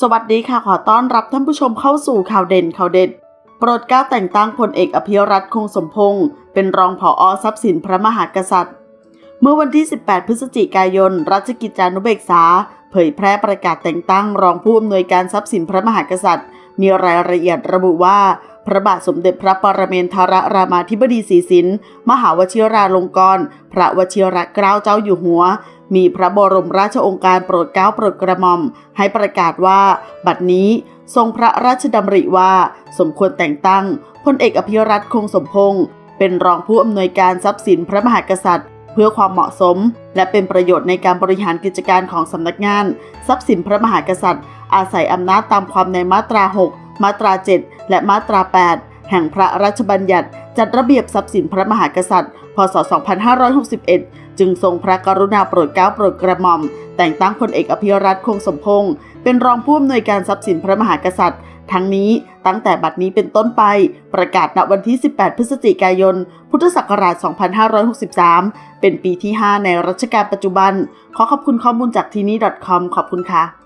สวัสดีค่ะขอต้อนรับท่านผู้ชมเข้าสู่ข่าวเด่นข่าวเด็ด โปรดเกล้าแต่งตั้งพลเอกอภิรัตคงสมพงศ์เป็นรองผออทรัพย์สินพระมหากษัตริย์ เมื่อวันที่ 18 พฤศจิกายนราชกิจจานุเบกษา เผยแพร่ประกาศแต่งตั้งรองผู้อำนวยการทรัพย์สินพระมหากษัตริย์ มีรายละเอียดระบุว่า พระบาทสมเด็จพระปรเมนทรรามาธิบดีศรีสินมหาวชิราลงกรณ์พระวชิรเกล้าเจ้าอยู่หัว มีพระบรมราชองค์การโปรดเกล้าโปรดกระหม่อม ให้ประกาศว่า บัดนี้ทรงพระราชดำริว่า สมควรแต่งตั้งพลเอกอภิรัตคงสมพงศ์เป็นรองผู้อำนวยการทรัพย์สินพระมหากษัตริย์ เพื่อความเหมาะสม และเป็นประโยชน์ในการบริหารกิจการของสำนักงาน ทรัพย์สินพระมหากษัตริย์ อาศัยอำนาจตามความในมาตรา 6 มาตรา 7 และมาตรา 8 แห่งพระราชบัญญัติ จัดระเบียบทรัพย์สินพระมหากษัตริย์ พศ 2561 จึงทรงพระกรุณาโปรดเกล้าโปรดกระหม่อม แต่งตั้งพลเอกอภิรัตคงสมพงศ์เป็นรองผู้อำนวยการทรัพย์สินพระมหากษัตริย์ ทั้งนี้ตั้งแต่บัดนี้เป็นต้นไปประกาศณวันที่ 18 พฤศจิกายน พุทธศักราช 2563 เป็นปีที่ 5 ในรัชกาลปัจจุบัน ขอขอบคุณข้อมูลจากทีนี่ .com ขอบคุณค่ะ